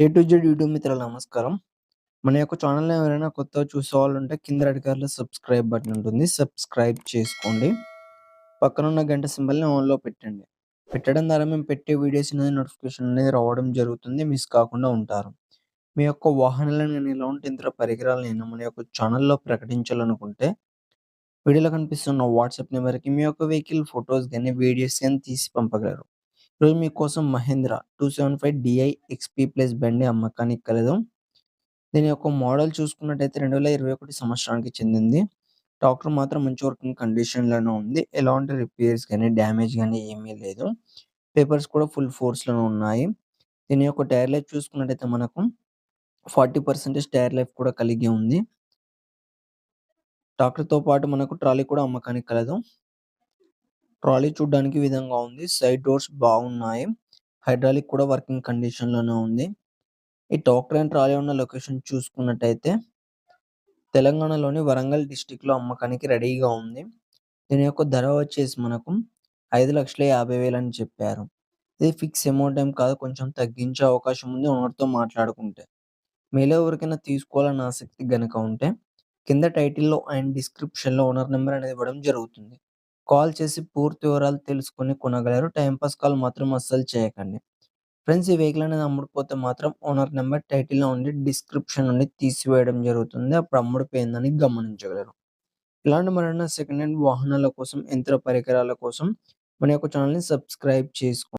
A to Z YouTube మిత్రులు నమస్కారం. మన యొక్క ఛానల్‌ని ఎవరైనా కొత్తగా చూసేవాళ్ళుంటే కింద రెడ్ కలర్‌లో సబ్స్క్రైబ్ బటన్ ఉంటుంది. సబ్స్క్రైబ్ చేసుకోండి. పక్కనున్న గంట సింబల్‌ని ఆన్‌లో పెట్టండి. పెట్టడం ద్వారా మేము పెట్టే వీడియోస్ అనేది నోటిఫికేషన్ అనేది రావడం జరుగుతుంది. మిస్ కాకుండా ఉంటారు. మీ యొక్క వాహనాలను ఉంటే ఎలాంటి పరికరాలు నేను మన యొక్క ఛానల్‌లో ప్రకటించాలనుకుంటే వీడియోలో కనిపిస్తున్న వాట్సాప్ నెంబర్‌కి మీ యొక్క వెహికల్ ఫోటోస్ గాని, వీడియోస్ కానీ తీసి పంపగలరు. ఈరోజు మీకోసం Mahindra two seven five DI XP plus బండి అమ్మకానికి కలదు. దీని యొక్క మోడల్ చూసుకున్నట్టయితే 2021 సంవత్సరానికి చెందింది. ట్రాక్టర్ మాత్రం మంచి వర్కింగ్ కండిషన్‌లోనే ఉంది. ఎలాంటి రిపేర్స్ కానీ డ్యామేజ్ కానీ ఏమీ లేదు. పేపర్స్ కూడా ఫుల్ ఫోర్స్‌లోనే ఉన్నాయి. దీని యొక్క టైర్ లైఫ్ చూసుకున్నట్టయితే మనకు 40% టైర్ లైఫ్ కూడా కలిగి ఉంది. ట్రాక్టర్‌తో పాటు మనకు ట్రాలీ కూడా అమ్మకానికి కలదు. ట్రాలీ చూడడానికి విధంగా ఉంది. సైడ్ డోర్స్ బాగున్నాయి. హైడ్రాలిక్ కూడా వర్కింగ్ కండిషన్‌లోనే ఉంది. ఈ ట్రాక్టర్ అండ్ ట్రాలీ ఉన్న లొకేషన్ చూసుకున్నట్టయితే తెలంగాణలోని వరంగల్ డిస్ట్రిక్ట్‌లో అమ్మకానికి రెడీగా ఉంది. దీని యొక్క ధర వచ్చేసి మనకు 5,50,000 అని చెప్పారు. ఇది ఫిక్స్ అమౌంట్ ఏం కాదు. కొంచెం తగ్గించే అవకాశం ఉంది ఓనర్‌తో మాట్లాడుకుంటే. మీలో ఎవరికైనా తీసుకోవాలని ఆసక్తి గనక ఉంటే కింద టైటిల్‌లో అండ్ డిస్క్రిప్షన్‌లో ఓనర్ నెంబర్ అనేది ఇవ్వడం జరుగుతుంది. కాల్ చేసి పూర్తి వివరాలు తెలుసుకొని కొనగలరు. టైంపాస్ కాల్ మాత్రం అస్సలు చేయకండి. ఫ్రెండ్స్ ఈ వెహికల్ అనేది అమ్ముడుపోతే మాత్రం ఓనర్ నెంబర్ టైటిల్‌లో ఉండి డిస్క్రిప్షన్ నుండి తీసివేయడం జరుగుతుంది. అప్పుడు అమ్ముడిపోయిందని గమనించగలరు. ఇలాంటి మరెన్నో సెకండ్ హ్యాండ్ వాహనాల కోసం, యంత్ర పరికరాల కోసం మన యొక్క ఛానల్‌ని సబ్స్క్రైబ్ చేసుకోండి.